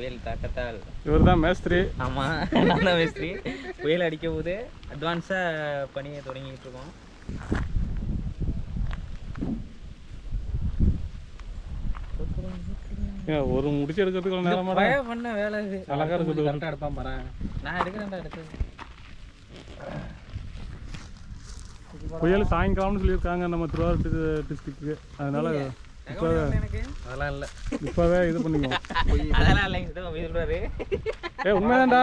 புயல் தாக்கத்தால். இவர் தான் மேஸ்திரி. ஆமாம் நான் தான் மேஸ்திரி. புயல் அடிக்க போது அட்வான்ஸாக பணியை தொடங்கிட்டு இருக்கோம். ஒரு முடிச்சு எடுக்கிறதுக்கு நேரமாடா. பய பண்ண வேலை இது. அழகா இருக்குது. கரெக்டாக எடுப்பான் பாரு. நான் எடுக்கிறேன்டா எடுத்து. புயல் சாயங்காலம்னு சொல்லியிருக்காங்க நம்ம திருவாரூர் டிஸ்ட்ரிக்ட்டுக்கு அதனால அதெல்லாம் இல்லை. இப்போவே இது பண்ணிக்கோ. அதெல்லாம் இல்லைங்க சொல்றாரு ஏ உண்மைதான்டா.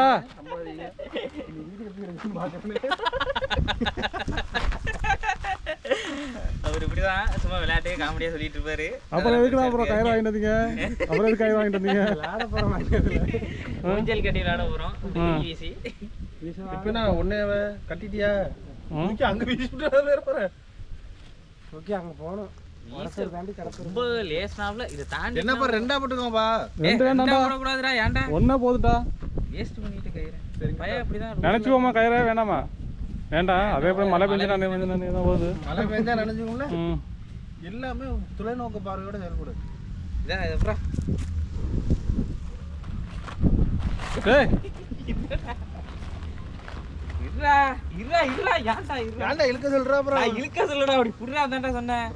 அவர் இப்படிதான் சும்மா விளையாட்டு காமெடியா சொல்லிட்டு இருப்பாரு. அப்புறம் எதுக்கு அப்புறம் கயிறு வாங்கிட்டு வந்தீங்க? அப்புறம் எதுக்கு கயிறு வாங்கிட்டு வந்தீங்க? விளாட போகிறோம் ஊஞ்சல் கட்டி விளையாட போறோம். வீசி. இப்போ நான் கட்டிட்டியா? அங்கே வீசிட்டு வேற போகிறேன் ஓகே அங்கே கிடக்கு ரொம்ப லேஸ்னாப்ல இதை தாண்டி என்னப்பா ரெண்டா போட்டுக்கோப்பா ரெண்டு வேண்டாம்டா. ஏன்டா? ஒன்றா போதுட்டா வேஸ்ட் பண்ணிட்டு கயிறு பையன் அப்படிதான் நினச்சிக்கோமா கயிறே வேணாமா வேண்டாம் அதே போய் மழை பெஞ்சு நான் தான் போகுது. மழை பெஞ்சா நினைச்சுங்கள ம். எல்லாமே தொலைநோக்கு பார்வையோட செயல்படும் இதான் இது அப்புறம் டேய். இருடா இருடா இருடா. ஏன்டா இருடா? ஏன்டா இழுக்க சொல்றா அப்புறம்? நான் இழுக்க சொல்லடா அப்படி புடுறா தான்டா சொன்னேன்.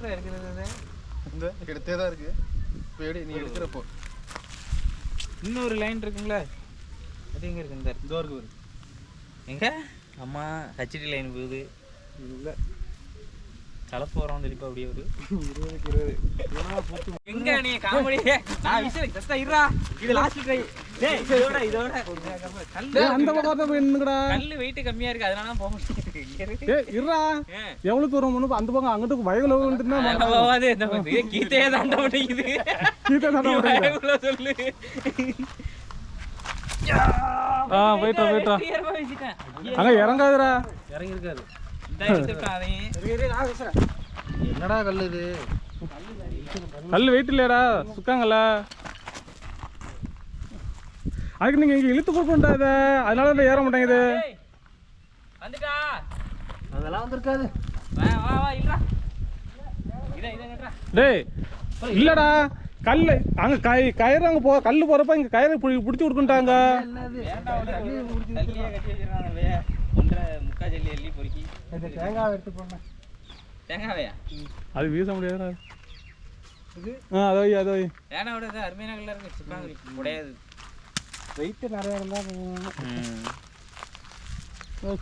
இந்த எடுத்தே தான் இருக்கு. இப்போ எடு நீ எடுக்கிறப்போ இன்னொரு லைன் இருக்குங்களா. அது எங்க இருக்கு இந்த? இதோ இருக்கு. எங்க? அம்மா ஹச்டி லைன் போகுது. இல்ல. கலப்பு வரோம் தெளிப்பா அப்படியே ஒரு. இருபதுக்கு இருபது. பூத்து எங்க நீ காமெடி நான் விஷயம் இருடா. இது லாஸ்ட் ட்ரை கல்லு அந்த பக்கம் போய் நின்னுக்கடா கல்லு வெயிட் கம்மியா இருக்கு அதனால தான் போக முடியாது இருடா. எவ்வளவு தூரம் முன்னு அந்த பக்கம் அங்கிட்டு வயகுல வந்துட்டுனா அதெல்லாம் போகாது. இந்த. ஏய், கீதையே தாண்ட. வயகுல சொல்லு? ஆ போயிட்டா போயிட்டா. அங்க இறங்காதுடா. இறங்கி இருக்காது என்னடா கல் இது? கல் வெயிட் இல்லையாடா? சுக்காங்கல்ல அதுக்கு நீங்க இங்க இழுத்து கொடுக்கண்டா இத. அதனால தான் ஏற மாட்டேங்குது. வந்துட்டா. அதெல்லாம் வந்திருக்காது. வா வா வா இல்லடா இதை இதை கட்டுறா டேய் இல்லடா. கல்லு அங்க கை கயிறு அங்க போ கல்லு போறப்ப இங்க கயிறு புடி பிடிச்சி தேங்காவையா? அது வீச ஆ அதை அதை வை ஏன்னா அருமையான கல்லா இருக்கு. உடையாது. வெயிட் நிறைய இருந்தா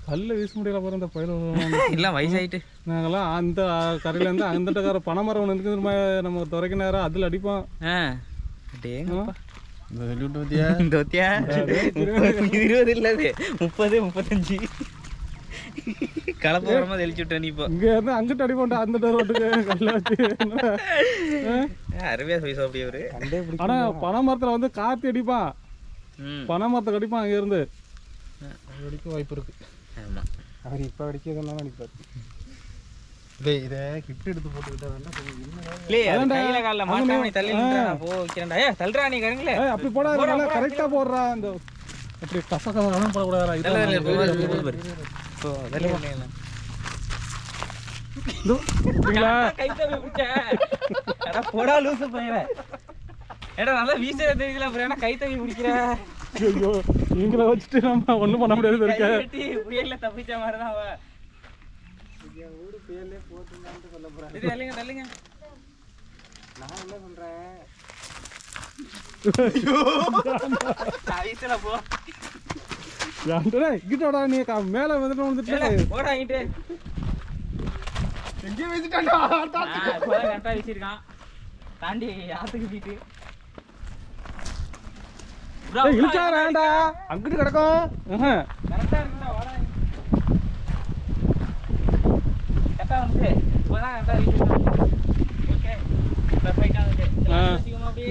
கல்ல வீச முடியல பாரு இந்த பயில இல்லை வயசாயிட்டு. நாங்கெல்லாம் அந்த கரையில இருந்து அந்த கரை பனைமரம் ஒன்று இருக்குது நம்ம நம்ம துறைக்க நேரம் அதில் அடிப்போம். இருபது இல்ல அது. முப்பது முப்பத்தஞ்சு. கலப்பு வரமா தெளிச்சு விட்ட நீ இப்போ. இங்க இருந்து அங்கிட்டு அடிப்போம்டா அந்த ரோட்டுக்கு. கல்ல வச்சு? அருமையா சொல்லி சாப்பிடிய அவரு கண்டே பிடிக்கும் ஆனா பனைமரத்துல வந்து காத்தி அடிப்பான். ம். பனைமரத்துக்கு அடிப்பான் அங்க இருந்து. வெடிக்க வாய்ப்பு இருக்கு. ஆமா. அவர் இப்போ அடிக்கிறதுனால அடிப்பார். டேய் இதை கிஃப்ட் எடுத்து போட்டுக்கிட்டா வேண்டாம் அப்படி போடாத கரெக்டா போடுறா இந்த அப்படி கச கசலாம் போடக்கூடாதா இல்ல, இல்ல, இல்ல, போடா லூசு பையன். ஏடா நல்லா வீச தெரியல அப்புறம் என்ன கை தவி பிடிக்கிற? ஐயோ நீங்கள வச்சுட்டு நம்ம ஒண்ணும் பண்ண முடியாது இருக்க புயல்ல தப்பிச்ச மாதிரி தான் அவ. ஊடு பேர்லேயே போட்டுருந்தான்ட்டு சொல்ல இது தள்ளுங்க தள்ளுங்க. நான் என்ன நான் வீசல போ. இங்கிட்டோடா நீ மேல வந்துட்டு வந்துட்டு போடா இங்கிட்டு. எங்கேயும் வச்சுட்டாண்டா ஆ, இப்போதான் கரெக்டா வீசிருக்கான் தாண்டி ஆத்துக்கு போயிட்டு ஏய், இழுக்காதடா அங்கிட்டு கிடக்கும் ஆஹா. கரெக்டா இருக்குடா வாடா கரெக்டா வந்து இப்போதான் கரெக்டா வீசிருக்கான் ஓகே பெர்ஃபெக்ட்டா வந்து ஆ.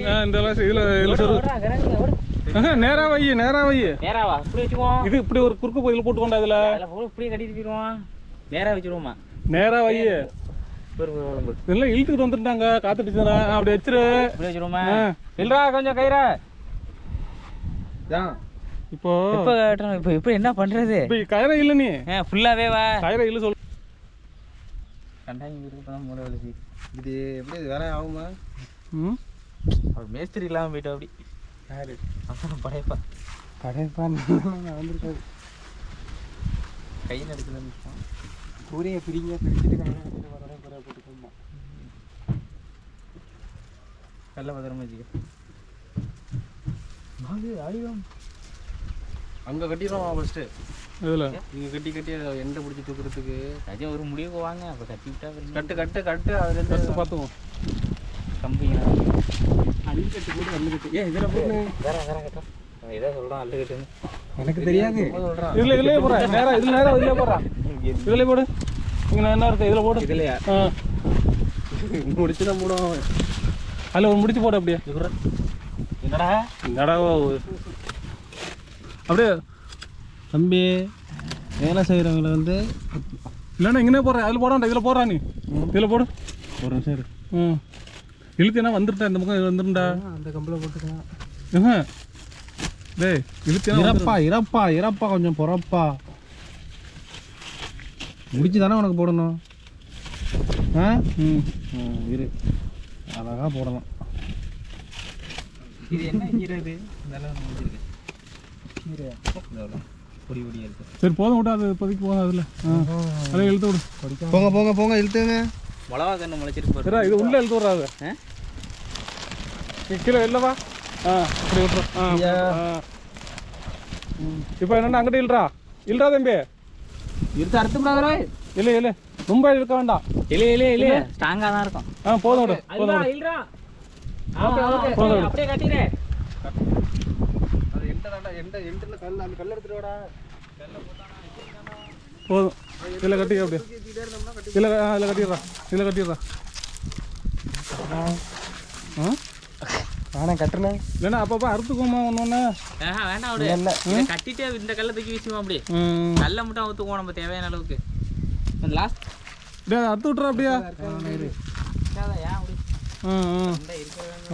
ஆ, இந்த இதுல நேரா வை நேரா வை. நேராவா? இப்படி வச்சுக்குவோம். இது இப்படி ஒரு குறுக்கு பகுதியில் போட்டுக்கோண்டா இதுல. இப்படியே கட்டிட்டு போயிடுவோம். நேரா வச்சிருவோமா? நேரா வை. இழுத்துக்கிட்டு வந்துட்டாங்க காத்துட்டுச்சுடா அப்படி வச்சிரு. வச்சிருவோமா. இல்லடா கொஞ்சம் கயிறா. ஏன் இப்போ இப்போ கட்டணும்? இப்போ இப்போ என்ன பண்றது? இப்ப கயிறை இல்ல நீ. ஆ ஃபுல்லாவே வா. கயிறை இல்ல சொல்லு கண்டாங்க இருக்கு தான் மூளை வலிச்சு இது எப்படி இது வேலை ஆகுமா? ம்? அவர் மேஸ்திரி இல்லாமல் போயிட்டோம் அப்படி. யாரு? அப்புறம் படையப்பா படைப்பான் வந்திருக்காரு. கையில் எடுக்குதுன்னு கூரையை பிரிங்க பிரிச்சுட்டு கடையில் வரணும் குறை போட்டுக்கோமா கல்ல பத்திரமா வச்சுக்க. அங்கே கட்டிடுவோம் ஃபஸ்ட்டு இதில் இங்கே கட்டி கட்டி அதை எண்டை பிடிச்சி தூக்குறதுக்கு. அஜய் ஒரு முடிவுக்கு வாங்க அப்போ கட்டி விட்டா அப்புறம் கட்டு கட்டு கட்டு அதுலேருந்து பார்த்துக்குவோம் கம்பிங்க அள்ளு கட்டு போட்டு அள்ளு கட்டு. ஏன் இதில் போட்டு வேற வேற கட்டும் அவன் எதை சொல்கிறான் அல்லு கட்டுன்னு. எனக்கு தெரியாது. இதில் இதுலேயே போடுறேன் நேராக இதில் நேராக இதுலேயே போடுறேன் இதுலேயே போடு. இங்கே என்ன இருக்கு? இதில் போடு. இதுலையா? ஆ. முடிச்சு தான் போடுவோம் அதில் ஒரு முடிச்சு போடு அப்படியே. என்னடா? என்னடா அப்படியே தம்பி வேலை செய்கிறவங்கள வந்து இல்லைன்னா இங்கே போடுறேன். அதில் போடாண்டா இதில் போடுறா நீ. இதில் போடு. ஒரு நிமிஷம். ம். இழுத்தேனா வந்துருட்டா இந்த பக்கம் வந்துருண்டா. அந்த கம்பில் போட்டுக்கலாம். டேய் இழுத்தேனா இறப்பா இறப்பா இறப்பா கொஞ்சம் பொறப்பா. முடிச்சு தானே உனக்கு போடணும். ஆ? ம். ம், இரு. அழகாக போடலாம். இது என்ன கீரை இது? முடிஞ்சிருக்கு கீரை பொடி பொடியாக இருக்கு. சரி போதும் விட்டு அது இப்போதைக்கு போதும் அதில். ஆ. அதில் இழுத்து விடு. போங்க போங்க போங்க இழுத்துங்க. மிளகா கண்ணு முளைச்சிருக்கு பாரு இது உள்ளே இழுத்து விட்றாது கீழே இல்லைவா ஆ இப்படி விட்டுரும் ஆ இப்போ என்னென்ன அங்கிட்ட இல்லைடா இல்லைடா தம்பி. இழுத்து அறுத்துப்படாதே இல்லை இல்லை ரொம்ப இழுக்க வேண்டாம். இல்லை இல்லை இல்லை ஸ்ட்ராங்காக தான் இருக்கும். ஆ போதும் விடு போதும் விடு இல்லடா போதும் விடு அப்படியே கட்டிடு. அது எண்ட தாண்டா எண்ட எண்டில் கல் அந்த கல் எடுத்துட்டு வாடா. போதும். இதில் கட்டி அப்படியே. இதில் இதில் கட்டிடுறா. இதில் கட்டிடுறா. ஆ? நானே கட்டுனேன் இல்லைன்னா அப்பப்போ அறுத்துக்கோமா ஆஹா வேண்டாம் விடு. இல்ல. கட்டிட்டு இந்த கல்லை தூக்கி வீசுவோம் அப்படியே ம். கல்லை மட்டும் அவுத்துக்குவோம் நம்ம தேவையான அளவுக்கு. லாஸ்ட் டேய் அறுத்து விட்றா அப்படியா ஏன் அப்படி ஆ ஆ இந்த இருக்கிற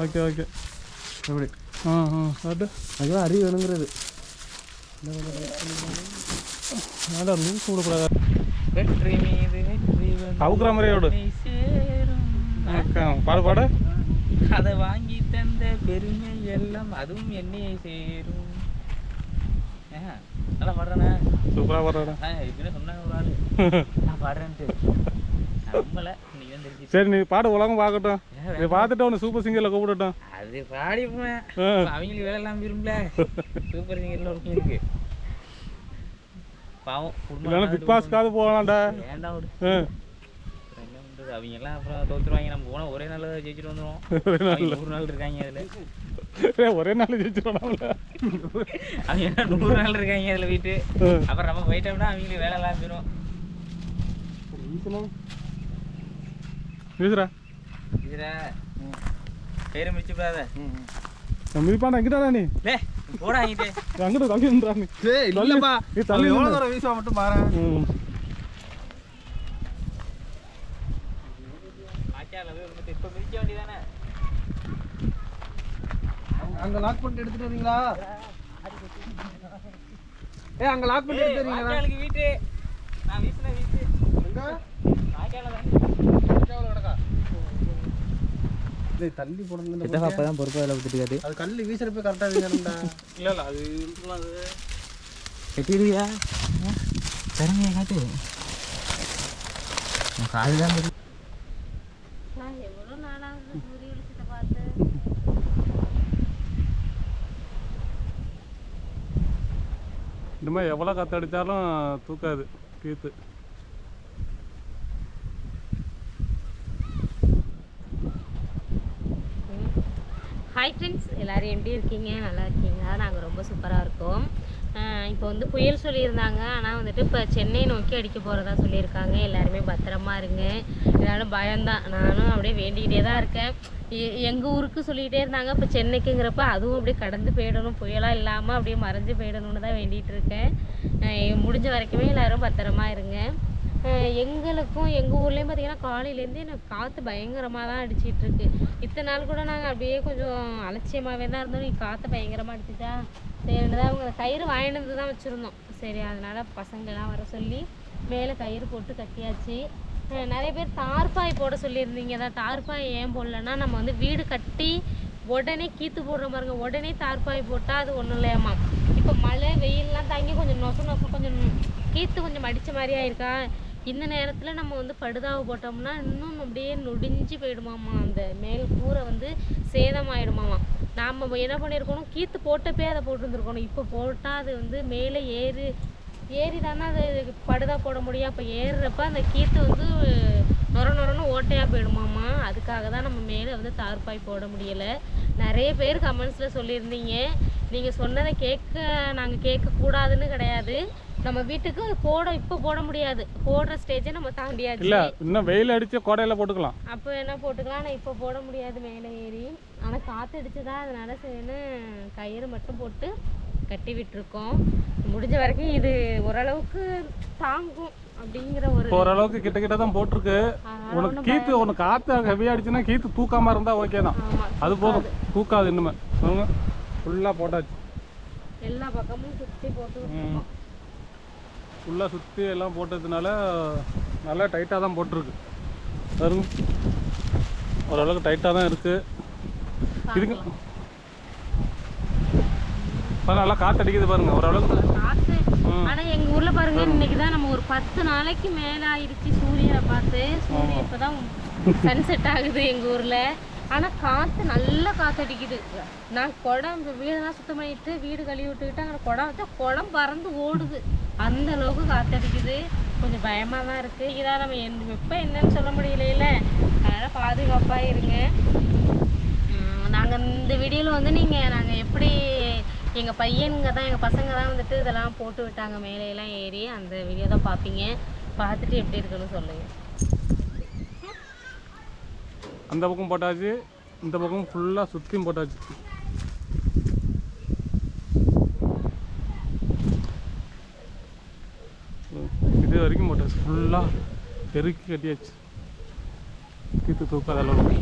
ஓகே ஓகே. எப்படி ஆ ஆ காட்டு அதுதான் அறிவு வேணுங்கிறது. வேண்டாம் லூஸ் விடக்கூடாது வெற்றி மீது வெற்றி அவுக்குற பாடு பாடு. அதை வாங்கி தந்த பெருமை எல்லாம் அதுவும் என்னையை சேரும். நல்லா பாடுறேண்ணே. சூப்பராக பாடுறா ஆ இப்படின்னு சொன்னாங்க ஒரு ஆளு. நான் பாடுறேன்ட்டு. நம்பல. சரி நீ பாடு உலகம் பார்க்கட்டும். இதை பார்த்துட்டு உன்னை சூப்பர் சிங்கரில் கூப்பிடட்டும். அது பாடி போனேன் ஆ. அவங்களுக்கு வேலை எல்லாம் விரும்பல சூப்பர் சிங்கர்ல ஒரு இருக்கு. பாவம் இல்லைன்னா பிக் பாஸ்க்காவது போகலாம்டா. என்ன பண்றது? அவங்க எல்லாம் அப்புறம் தோத்துருவாங்க. நம்ம போனா ஒரே நாள்ல ஜெயிச்சுட்டு ஒரே அவங்க நூறு நாள் இருக்காங்க அதுல. ஒரே நாள் அவங்க எல்லாம் நூறு நாள் இருக்காங்க அதுல வீட்டு. அப்புறம் நம்ம போயிட்டோம்னா அவங்களுக்கு வேலை எல்லாம் போயிடும் வீசுறா மிதிப்பாண்டா எங்கிட்டாடா நீ. லே போடா அங்கிட்ட தள்ளி நின்றா நீ. இல்லப்பா. நீ தள்ளி எவ்வளோ. தூரம் வீசுவா மட்டும் பாரு. அங்க லாக் பண்ணிட்டு எடுத்துட்டு வரீங்களா? ஏய் அங்க லாக் பண்ணிட்டு எடுத்துட்டு வரீங்களா? வீட்டு. நான் வீசுன வீட்டு. எங்க? டேய் தள்ளி போடுங்க அப்பதான் பொறுப்பு வேலை கொடுத்துட்டு அது கல்லு வீசுறப்ப கரெக்டா வீசணும்டா. இல்லை இல்லை அது அது. கட்டிடுவியா? காட்டு. காது தான் தெரியும். எவ்வளோ எவ்வளோ கத்தடிச்சாலும் தூக்காது கீத்து. ஹாய் ஃப்ரெண்ட்ஸ் எல்லோரும் எப்படி இருக்கீங்க? நல்லா இருக்கீங்களா? நாங்கள் ரொம்ப சூப்பராக இருக்கோம். இப்போ வந்து புயல் சொல்லியிருந்தாங்க. ஆனால் வந்துட்டு இப்போ சென்னை நோக்கி அடிக்க போகிறதா சொல்லியிருக்காங்க. எல்லாருமே பத்திரமா இருங்க. எல்லோரும் பயம்தான். நானும் அப்படியே வேண்டிக்கிட்டே தான் இருக்கேன். எங்கள் ஊருக்கு சொல்லிக்கிட்டே இருந்தாங்க. இப்போ சென்னைக்குங்கிறப்ப அதுவும் அப்படியே கடந்து போயிடணும். புயலாக இல்லாமல் அப்படியே மறைஞ்சு போயிடணும்னு தான் வேண்டிகிட்டு இருக்கேன். முடிஞ்ச வரைக்குமே எல்லோரும் பத்திரமா இருங்க. எங்களுக்கும் எங்கள் ஊர்லேயும் பார்த்தீங்கன்னா காலையிலேருந்து எனக்கு காற்று பயங்கரமாக தான் அடிச்சிட்டு இருக்கு இத்தனை நாள் கூட நாங்கள் அப்படியே கொஞ்சம் அலட்சியமாகவே தான் இருந்தோம். நீ காற்று பயங்கரமாக அடிச்சிட்டா? சரின்னு தான் அவங்க கயிறு வாங்கிட்டு வந்து தான் வச்சுருந்தோம். சரி அதனால் பசங்கள்லாம் வர சொல்லி மேலே கயிறு போட்டு கட்டியாச்சு. நிறைய பேர் தார்பாய் போட சொல்லியிருந்தீங்க. தான் தார்பாய் ஏன் போடலன்னா நம்ம வந்து வீடு கட்டி உடனே கீத்து போடுற பாருங்க. உடனே தார்பாய் போட்டால் அது ஒன்றும் இல்லையாம்மா. இப்போ மழை வெயிலெலாம் தாங்கி கொஞ்சம் நொசு நொச கொஞ்சம் கீத்து கொஞ்சம் அடிச்ச மாதிரி ஆயிருக்கா? இந்த நேரத்தில் நம்ம வந்து படுதாவை போட்டோம்னா இன்னும் அப்படியே நொடிஞ்சு போயிடுமாம்மா அந்த மேல் கூரை வந்து சேதமாயிடுமாமா. நாம் என்ன பண்ணியிருக்கணும் கீத்து போட்டப்பே அதை போட்டுருந்துருக்கணும். இப்போ போட்டால் அது வந்து மேலே ஏறி ஏறி தானே அது படுதா போட முடியும். அப்போ ஏறுறப்ப அந்த கீத்து வந்து நொர நொரன்னு ஓட்டையாக போயிடுமாம்மா அதுக்காக தான் நம்ம மேலே வந்து தார்பாய் போட முடியலை. நிறைய பேர் கமெண்ட்ஸில் சொல்லியிருந்தீங்க. நீங்கள் சொன்னதை கேட்க நாங்கள் கேட்கக்கூடாதுன்னு கிடையாது. நம்ம வீட்டுக்கு போட இப்போ போட முடியாது. போடுற ஸ்டேஜை நம்ம தாண்டியாச்சு. இல்ல இன்னும் வெயில் அடிச்சு கோடையில போட்டுக்கலாம். அப்போ என்ன போட்டுக்கலாம்? ஆனால் இப்போ போட முடியாது மேலே ஏறி. ஆனால் காற்று அடிச்சுதா அதனால சரின்னு கயிறு மட்டும் போட்டு கட்டி விட்டுருக்கோம். முடிஞ்ச வரைக்கும் இது ஓரளவுக்கு தாங்கும் அப்படிங்கிற ஒரு ஓரளவுக்கு கிட்ட கிட்ட தான் போட்டிருக்கு. உனக்கு கீத்து உனக்கு அடிச்சுன்னா கீத்து தூக்காம இருந்தா ஓகே தான். அது போதும். தூக்காது. இன்னுமே. ஃபுல்லா போட்டாச்சு. எல்லா பக்கமும் சுற்றி போட்டு விட்டுருக்கோம் ஃபுல்லா சுத்தி எல்லாம் போட்டதுனால நல்லா டைட்டா தான் போட்டிருக்கு. ஓரளவுக்கு டைட்டா தான் இருக்கு. இதுக்கு பாருங்க, நல்லா காத்து அடிக்குது பாருங்க ஓரளவுக்கு. காற்று ம். ஆனா எங்க ஊர்ல பாருங்க இன்னைக்கு தான் நம்ம ஒரு பத்து நாளைக்கு மேல ஆயிடுச்சு சூரியனை பார்த்து. சூரியன் இப்பதான் சன்செட் ஆகுது எங்க ஊர்ல. ஆனா காத்து நல்லா காத்தடிக்குது நான் குடம் வீடெல்லாம் சுத்தம் பண்ணிட்டு வீடு கழுவி விட்டுக்கிட்டு அங்கே குடம் வச்சா குடம் பறந்து ஓடுது. அந்த அளவுக்கு காத்தடிக்குது. கொஞ்சம் பயமாக தான் இருக்குது இதான் நம்ம எந்த வெப்பம் என்னன்னு சொல்ல முடியலையில. அதனால் பாதுகாப்பாக இருங்க. நாங்கள் இந்த வீடியோவில் வந்து நீங்கள் நாங்கள் எப்படி எங்கள் பையனுங்க தான் எங்கள் பசங்க தான் வந்துட்டு இதெல்லாம் போட்டு விட்டாங்க. மேலே ஏறி அந்த வீடியோ தான் பார்ப்பீங்க பார்த்துட்டு எப்படி இருக்குன்னு சொல்லுங்கள் அந்த பக்கம் போட்டாச்சு. இந்த பக்கம் ஃபுல்லாக சுற்றியும் போட்டாச்சு ம், இது வரைக்கும் போட்டாச்சு ஃபுல்லாக பெருக்கி கட்டியாச்சு கீத்து தூக்காத அளவுக்கு.